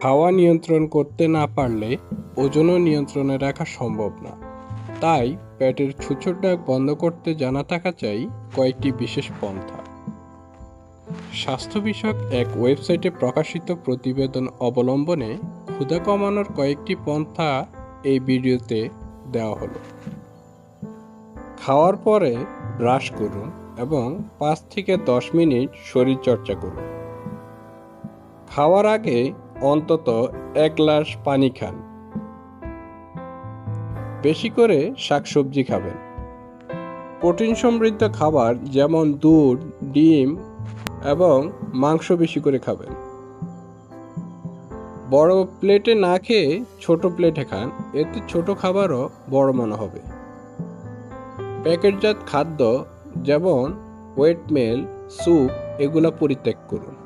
খাওয়া নিয়ন্ত্রণ করতে না পারলে ওজনও নিয়ন্ত্রণে রাখা সম্ভব না। তাই পেটের ছুঁচোর ডাক বন্ধ করতে জানা থাকা চাই কয়েকটি বিশেষ পন্থা। স্বাস্থ্য বিষয়ক এক ওয়েবসাইটে প্রকাশিত প্রতিবেদন অবলম্বনে ক্ষুধা কমানোর কয়েকটি পন্থা এই ভিডিওতে দেওয়া হলো। খাওয়ার পরে ব্রাশ করুন এবং পাঁচ থেকে দশ মিনিট শরীর চর্চা করুন। খাওয়ার আগে অন্তত এক গ্লাস পানি খান। বেশি করে শাকসবজি খাবেন। প্রোটিন সমৃদ্ধ খাবার যেমন দুধ, ডিম এবং মাংস বেশি করে খাবেন। বড় প্লেটে না খেয়ে ছোট প্লেটে খান, এতে ছোট খাবারও বড় মনে হবে। প্যাকেটজাত খাদ্য যেমন ওয়েটমেল স্যুপ, এগুলো পরিত্যাগ করুন।